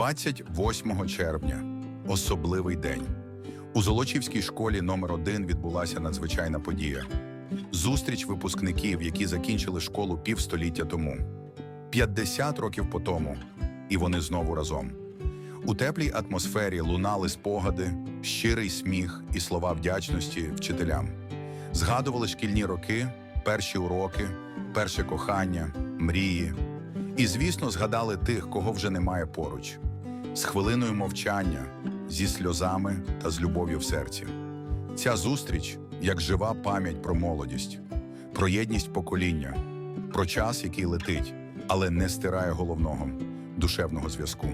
28 червня особливий день. У Золочівській школі номер 1 відбулася надзвичайна подія. Зустріч випускників, які закінчили школу півстоліття тому. 50 років по тому, і вони знову разом. У теплій атмосфері лунали спогади, щирий сміх і слова вдячності вчителям. Згадували шкільні роки, перші уроки, перше кохання, мрії. І, звісно, згадали тих, кого вже немає поруч, з хвилиною мовчання, зі сльозами та з любов'ю в серці. Ця зустріч як жива пам'ять про молодість, про єдність покоління, про час, який летить, але не стирає головного душевного зв'язку.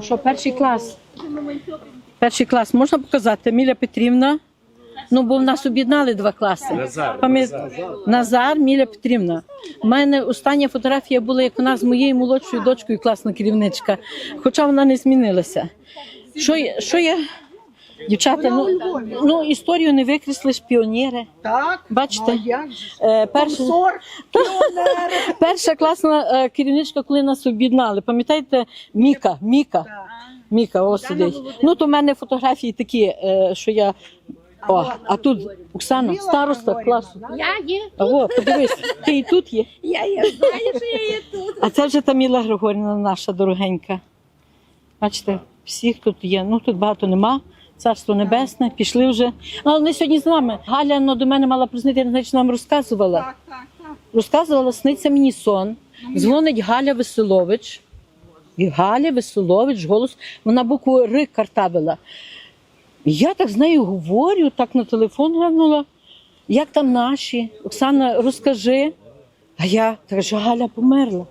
Що, перший клас? Перший клас можна показати? Міля Петрівна. Ну, бо в нас об'єднали два класи. Назар, Пам'ят- Назар, Міля Петрівна. У мене остання фотографія була, як вона з моєю молодшою дочкою, класна керівничка, хоча вона не змінилася. Що, я- що я, дівчата, ну, ну історію не викреслиш, піонери. Так, Бачите? ну, же? Е, перша, перша класна е, керівничка, коли нас об'єднали. Пам'ятаєте, Міка, Міка. Міка, ось сидить. Ну, то в мене фотографії такі, е, що я. О, а тут Оксана, староста класу. Я є, А о, подивись, ти і тут є. я є, знаю, що я є тут. А це вже Таміла Григорівна, наша дорогенька. Бачите, всіх тут є. Ну тут багато нема. Царство Небесне, пішли вже. Ну, але вони сьогодні з нами. Галя ну, до мене мала признати, я не знаю, чи нам розказувала. Так, так, так. Розказувала, сниться мені сон. Дзвонить Галя Веселович. І Галя Веселович, голос, вона букву Р картавила. Я так з нею говорю, так на телефон глянула. Як там наші? Оксана, розкажи. А я кажу, Галя померла.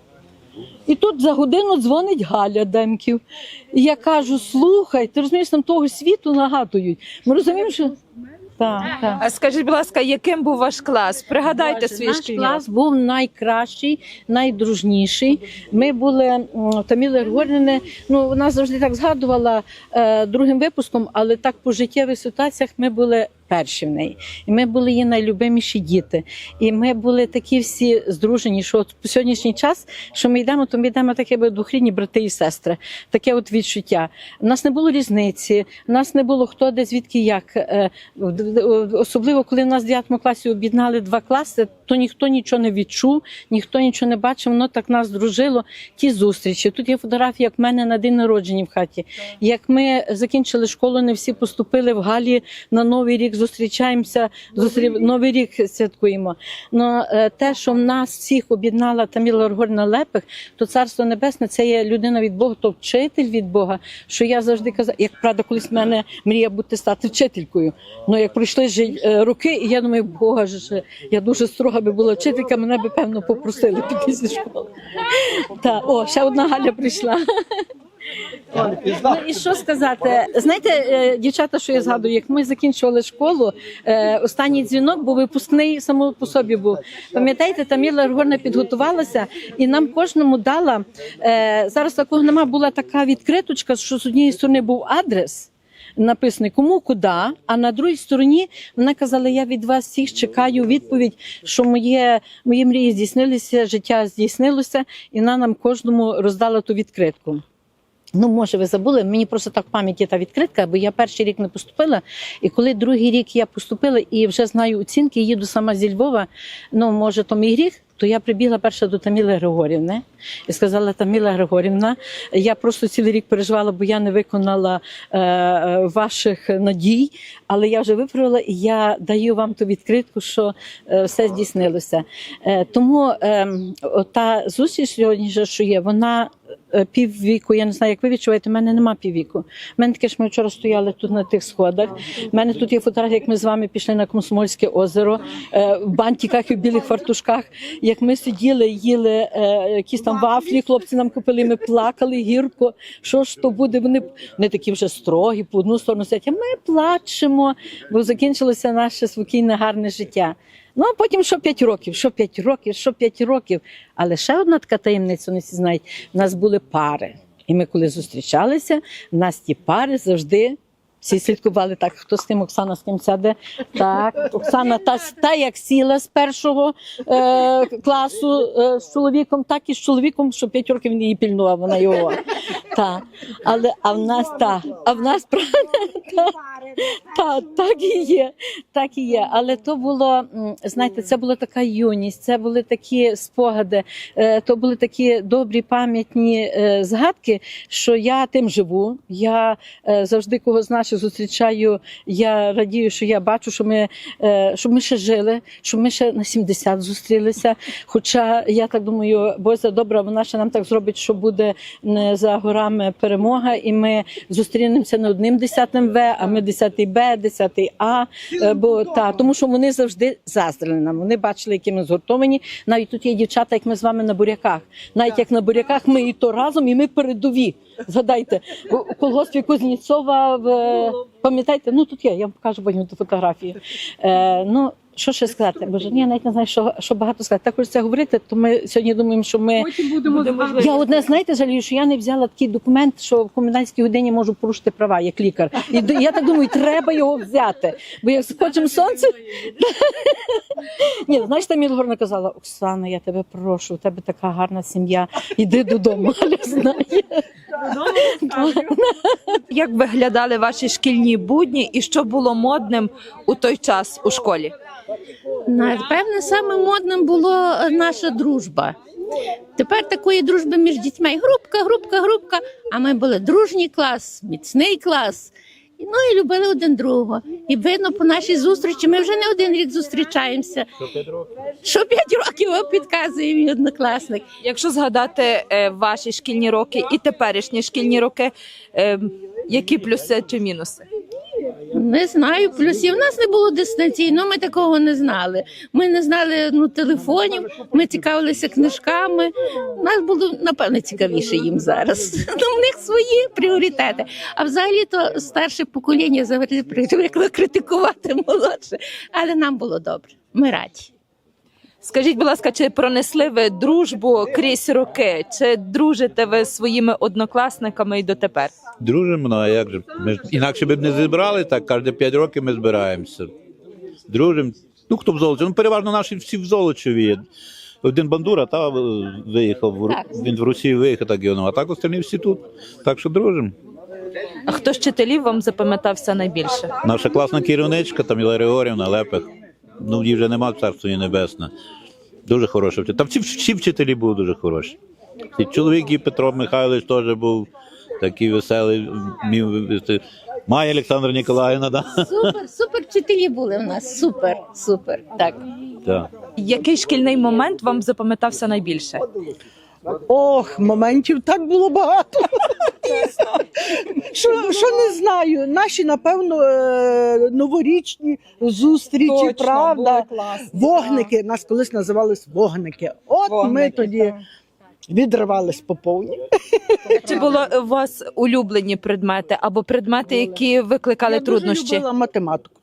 І тут за годину дзвонить Галя Демків. І я кажу: слухай, ти розумієш, нам того світу нагадують. Ми розуміємо, що. Так, так. А скажіть, будь ласка, яким був ваш клас? Пригадайте свій наш шкільний клас був найкращий, найдружніший. Ми були Таміла Григорівна, ну вона завжди так згадувала е, другим випуском, але так по життєвих ситуаціях ми були перші в неї. І ми були її найлюбиміші діти. І ми були такі всі здружені, що от по сьогоднішній час, що ми йдемо, то ми йдемо так, якби двохрідні брати і сестри. Таке от відчуття. У нас не було різниці, у нас не було хто де звідки як. Е, Особливо, коли в нас в 9 класі об'єднали два класи, то ніхто нічого не відчув, ніхто нічого не бачив. Воно так нас дружило. Ті зустрічі. Тут є фотографія, як в мене на день народження в хаті. Як ми закінчили школу, не всі поступили в Галі на Новий рік. Зустрічаємося, зустрі... Новий рік святкуємо. Но е, те, що в нас всіх об'єднала Таміла Оргорна Лепих, то царство небесне це є людина від Бога, то вчитель від Бога. Що я завжди казала, як правда, колись в мене мрія бути стати вчителькою. Ну як пройшли ж е, роки, і я думаю, Бога ж я дуже строга би була вчителька, мене би певно попросили піти зі школи. Та о, ще одна Галя прийшла. Ну і що сказати? Знаєте, е, дівчата, що я згадую, як ми закінчували школу, е, останній дзвінок був випускний само по собі був. Пам'ятаєте, Таміла Григорівна підготувалася і нам кожному дала е, зараз такого нема. Була така відкриточка, що з однієї сторони був адрес. Написаний кому куди, а на другій стороні вона казала: я від вас всіх чекаю відповідь, що моє мої мрії здійснилися, життя здійснилося, і вона нам кожному роздала ту відкритку. Ну, може, ви забули, мені просто так в пам'яті та відкритка, бо я перший рік не поступила. І коли другий рік я поступила і вже знаю оцінки, їду сама зі Львова, ну, може, то мій гріх, то я прибігла перша до Таміли Григорівни і сказала: Таміла Григорівна, я просто цілий рік переживала, бо я не виконала е, ваших надій, але я вже виправила і я даю вам ту відкритку, що е, все здійснилося. Е, тому е, та зустріч сьогодні, що є, вона е, піввіку, я не знаю, як ви відчуваєте, в мене нема піввіку. У мене таке ж ми вчора стояли тут на тих сходах. У мене тут є фотографія, як ми з вами пішли на Комсомольське озеро е, в бантиках і в білих фартушках. Як ми сиділи, їли е, якісь там вафлі, хлопці нам купили, ми плакали гірко. Що ж то буде? Вони, вони такі вже строгі, по одну сторону сидять. А ми плачемо, бо закінчилося наше спокійне, гарне життя. Ну а потім що 5 років, що 5 років, що 5 років. Але ще одна така таємниця, вони всі знають. У нас були пари. І ми, коли зустрічалися, в нас ті пари завжди Всі слідкували так, хто з тим, Оксана з ким сяде. Так, Оксана та, та як сіла з першого е, класу е, з чоловіком, так і з чоловіком, що 5 років він її пільнував, вона його. Так. Але а в нас та, а в нас правда, та, та, так і є, так і є. Але то було, знаєте, це була така юність, це були такі спогади, е, то були такі добрі пам'ятні е, згадки, що я тим живу. Я е, завжди когось з наших зустрічаю. Я радію, що я бачу, що ми, е, що ми ще жили, що ми ще на 70 зустрілися. Хоча я так думаю, Бозя добра, вона ще нам так зробить, що буде не за горами перемога, і ми зустрінемося не одним 10 В, а ми 10 Б, 10 А. Е, Бо та тому, що вони завжди заздрили нам. Вони бачили, які ми згуртовані. Навіть тут є дівчата, як ми з вами на буряках. Навіть як на буряках, ми і то разом, і ми передові. Згадайте, у у колгоспі Кузнєцова в пам'ятаєте? Ну тут є, я вам покажу потім ту фотографію. Е, ну що ще сказати? Боже, ні, я навіть не знаю, що, що багато сказати. Так хочеться говорити, то ми сьогодні думаємо, що ми. Потім будемо згадувати. Я одне знаєте, жалію, що я не взяла такий документ, що в комендантській годині можу порушити права як лікар. І д- я так думаю, треба його взяти. Бо як скочимо сонце. Ні, знаєш, там Мілгорна казала: Оксана, я тебе прошу, у тебе така гарна сім'я. Іди додому. Галя знає. Як виглядали ваші шкільні будні і що було модним у той час у школі? Напевне, саме модним була е, наша дружба. Тепер такої дружби між дітьми. Групка, групка, групка. А ми були дружній клас, міцний клас. І, Ну і любили один другого. І видно по нашій зустрічі, ми вже не один рік зустрічаємося. Що п'ять років вам підказує мій однокласник. Якщо згадати е, ваші шкільні роки і теперішні шкільні роки, е, які плюси чи мінуси? Не знаю плюсів. У нас не було дистанційно, ми такого не знали. Ми не знали ну, телефонів, ми цікавилися книжками. Нас було напевно цікавіше їм зараз. Ну, в них свої пріоритети. А взагалі то старше покоління завжди привикло критикувати молодше. Але нам було добре. Ми раді. Скажіть, будь ласка, чи пронесли ви дружбу крізь роки? Чи дружите ви своїми однокласниками і дотепер? Дружимо, ну а як же? Ми ж інакше б не зібрали, так кожні 5 років ми збираємося. Дружимо. Ну, хто в Золочеві? Ну, переважно наші всі в Золочеві є. Один бандура, та виїхав, Так. він в Росію виїхав, так і воно. А так остальні всі тут. Так що дружимо. А хто з вчителів вам запам'ятався найбільше? Наша класна керівничка, там Іла Григорівна, Лепех. Ну, її вже нема царство її небесне. Дуже хороша вчитель. Там всі, всі вчителі були дуже хороші. І чоловік і Петро Михайлович теж був такий веселий. вести. Олександра Ніколаївна, да? Супер, супер вчителі були в нас. Супер, супер. Так. Так. Який шкільний момент вам запам'ятався найбільше? Ох, моментів так було багато. Що, що не знаю. Наші, напевно, е, новорічні зустрічі, правда. Вогники, нас колись називались вогники. От ми тоді відривались по повній. Чи були у вас улюблені предмети або предмети, які викликали Я дуже труднощі? любила математику.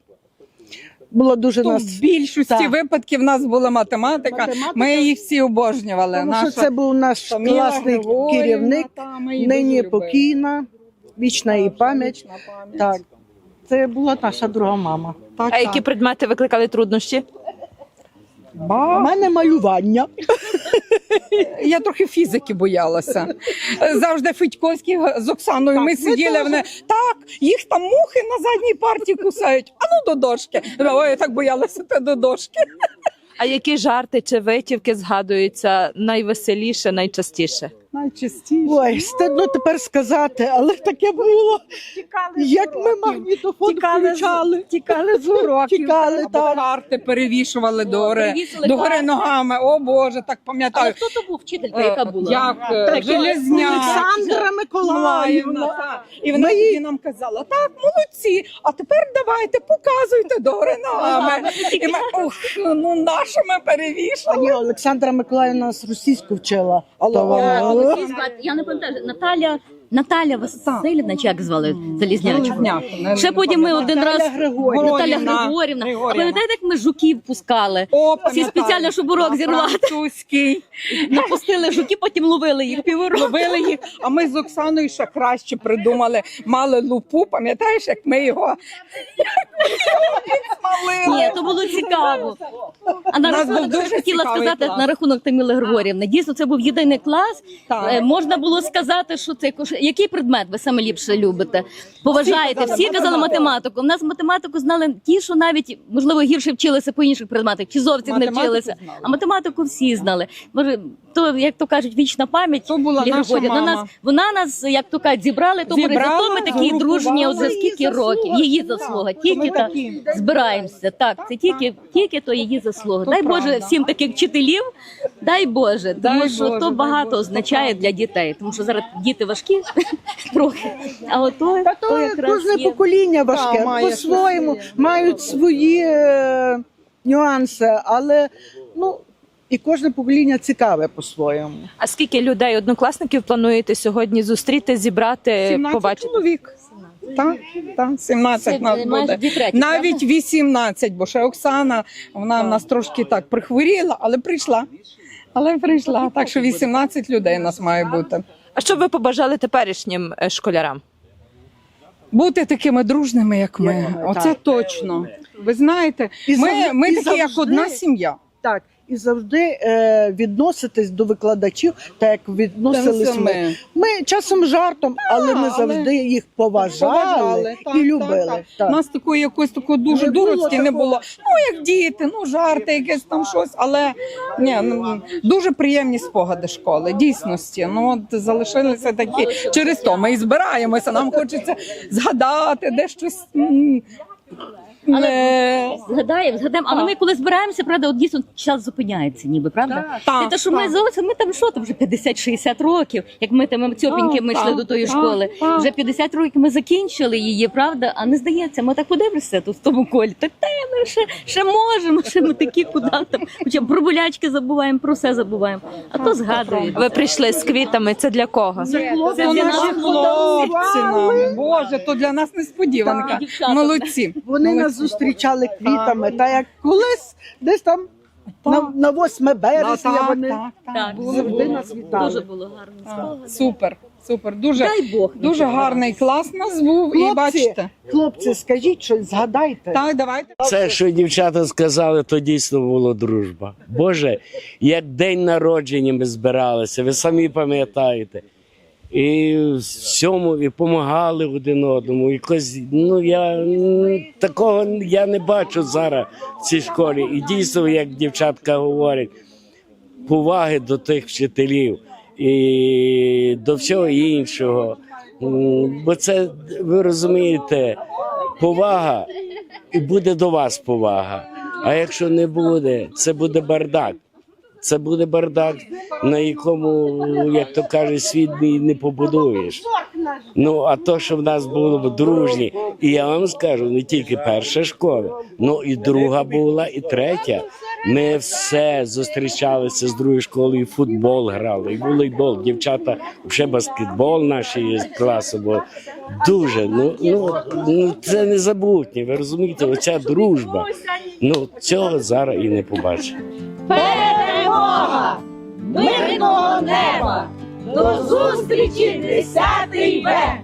Було дуже То нас. в більшості Так. випадків в нас була математика. Математика. Ми її всі обожнювали. Тому що Наша це був наш Таміла класний Григорівна, керівник, та, ми її нині дуже любили. покійна, вічна її пам'ять. Вічна пам'ять. Так. Це була наша друга мама. Так, А які предмети викликали труднощі? У мене малювання. я трохи фізики боялася. Завжди Федьковський з Оксаною. ми ми сиділи. Вони так, їх там мухи на задній парті кусають. А ну до дошки. Ой, я так боялася та до дошки. А які жарти чи витівки згадуються найвеселіше, найчастіше? Найчастіше. Ой, стидно тепер сказати, але таке було. Тікали Як ми магнітофон включали. Тікали з уроків. Тікали, або так. карти перевішували до гори, до гори карти. ногами. О Боже, так пам'ятаю. хто то був вчителька, Е, яка була? Як е, Железняк. Олександра Миколаївна. Так. І вона Ми тоді нам казала, так, молодці, а тепер давайте, показуйте до гори ногами. І ми, ух, ну нащо ми перевішали? Пані Олександра Миколаївна нас російську вчила. Алло. вона- Я не пам'ятаю, Наталя Наталя Васильівна, чи як звали Залізнячку? Ще потім ми один раз Наталя Григорівна. Наталя Григорівна. Григорівна. А пам'ятаєте, як ми жуків пускали? О, Всі спеціально, щоб урок зірвати. Французький. Напустили жуки, потім ловили їх півроку. Ловили їх, а ми з Оксаною ще краще придумали. Мали лупу, пам'ятаєш, як ми його? Ні, то було цікаво. А на рахунок хотіла сказати на рахунок Таміли Григорівни. Дійсно, це був єдиний клас. Е, Можна було сказати, що це який предмет ви саме ліпше любите? Поважаєте? Всі казали математику. У нас математику знали ті, що навіть можливо гірше вчилися по інших предметах, чи зовсім не вчилися. А математику всі знали. Може, то як то кажуть, вічна пам'ять. То була наша мама. Нас вона нас, як то кажуть, зібрали. То Зібрала, то ми такі дружні. От за скільки років її заслуга. Тільки такі. збираємося. Так, це тільки, тільки то її заслуга. Дай Боже всім таких вчителів. Дай Боже, тому що то багато означає для дітей, тому що зараз діти важкі трохи. А ото Та то то якраз кожне є. покоління важке, Та, має по-своєму, щось своє. мають свої е, нюанси, але ну і кожне покоління цікаве по-своєму. А скільки людей, однокласників плануєте сьогодні зустріти, зібрати, 17 побачити? чоловік. Так, так, 17 Це нас буде. дві Навіть 18, бо ще Оксана, вона в нас трошки так прихворіла, але прийшла. Але прийшла. Так що 18 людей нас має бути. А що б ви побажали теперішнім е, школярам? Бути такими дружними, як ми. Оце точно. Ви знаєте, І ми, завжди- ми і такі, як завжди- одна сім'я. Так, і завжди е, відноситись до викладачів, так як відносились ми. ми. Ми часом жартом, але ми але завжди їх поважали, Поважали, так, і так, любили. так. Так. Нас такої якось такого дуже Не було дурості не такого. було. Ну як діти, ну жарти, якесь там щось. Але ні, ну дуже приємні спогади школи. Дійсності. Ну от залишилися такі. Через то ми і збираємося. Нам хочеться згадати, де щось. Не- Згадаємо, згадаємо, але ми коли збираємося, правда, от дійсно час зупиняється, ніби правда. Так, І те, що ми зовсім ми там що там вже 50-60 років, як ми там цьопіньки ми йшли до тої школи. Вже 50 років ми закінчили її, правда? А не здається, ми так подивимося тут в тому колі. Та те ми ще, ще можемо, ще ми такі, куди там. Хоча про болячки забуваємо, про все забуваємо. А то згадуємо. Ви прийшли з квітами. Це для кого? Це для наші нас хлопці нам. Боже, то для нас несподіванка. Молодці. Вони Молодці. Нас зустрічали квітами, та як колись десь там на, на 8 Ну, березня так, вони так, так. Так, завжди нас вітали. дуже було гарно. Супер, супер. Дуже, Дай Бог. дуже гарний клас у нас був. І Хлопці, бачите. хлопці, скажіть щось, згадайте. Так, давайте. Це, що дівчата сказали, то дійсно була дружба. Боже, як день народження ми збиралися, ви самі пам'ятаєте. І всьому і допомагали один одному. Якось, ну я такого я не бачу зараз в цій школі. І дійсно, як дівчатка говорять, поваги до тих вчителів і до всього іншого. Бо це, ви розумієте, повага і буде до вас повага. А якщо не буде, це буде бардак. Це буде бардак, на якому, як то кажуть, світ не побудуєш. Ну а то, що в нас було дружні, і я вам скажу, не тільки перша школа, ну і друга була, і третя. Ми все зустрічалися з другої школи, і футбол грали, і волейбол. Дівчата вже баскетбол наші класи, бо дуже ну, ну, ну це незабутнє. Ви розумієте, оця дружба. Ну цього зараз і не побачимо. Перемога! Мирного неба! До зустрічі 10 Б!